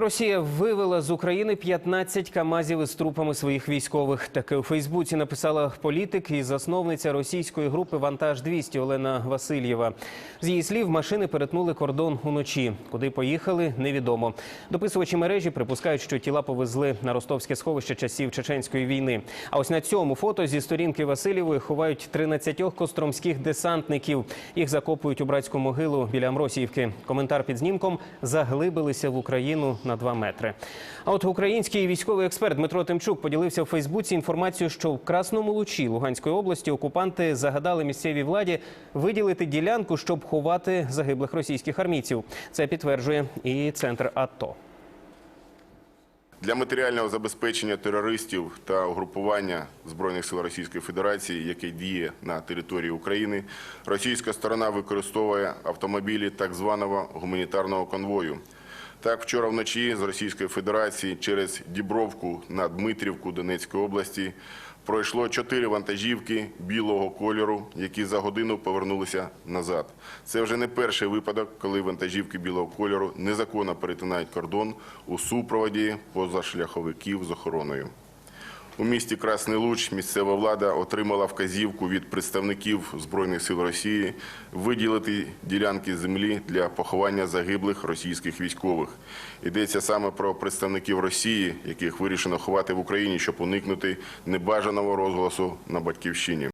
Росія вивела з України 15 камазів із трупами своїх військових. Таке у Фейсбуці написала політик і засновниця російської групи Вантаж 200 Олена Васильєва. З її слів, машини перетнули кордон уночі. Куди поїхали, невідомо. Дописувачі мережі припускають, що тіла повезли на ростовське сховище часів чеченської війни. А ось на цьому фото зі сторінки Васильєвої ховають 13 костромських десантників. Їх закопують у братську могилу біля Амросіївки. Коментар під знімком заглибилися в Україну на 2 метри. А от український військовий експерт Дмитро Тимчук поділився в Фейсбуці інформацією, що в Красному Лучі Луганської області окупанти загадали місцевій владі виділити ділянку, щоб ховати загиблих російських армійців. Це підтверджує і центр АТО. Для матеріального забезпечення терористів та угрупування збройних сил Російської Федерації, яке діє на території України, російська сторона використовує автомобілі так званого гуманітарного конвою. Так, вчора вночі з Російської Федерації через Дібровку на Дмитрівку Донецької області пройшло чотири вантажівки білого кольору, які за годину повернулися назад. Це вже не перший випадок, коли вантажівки білого кольору незаконно перетинають кордон у супроводі позашляховиків з охороною. У місті Красний Луч місцева влада отримала вказівку від представників Збройних сил Росії виділити ділянки землі для поховання загиблих російських військових. Йдеться саме про представників Росії, яких вирішено ховати в Україні, щоб уникнути небажаного розголосу на батьківщині.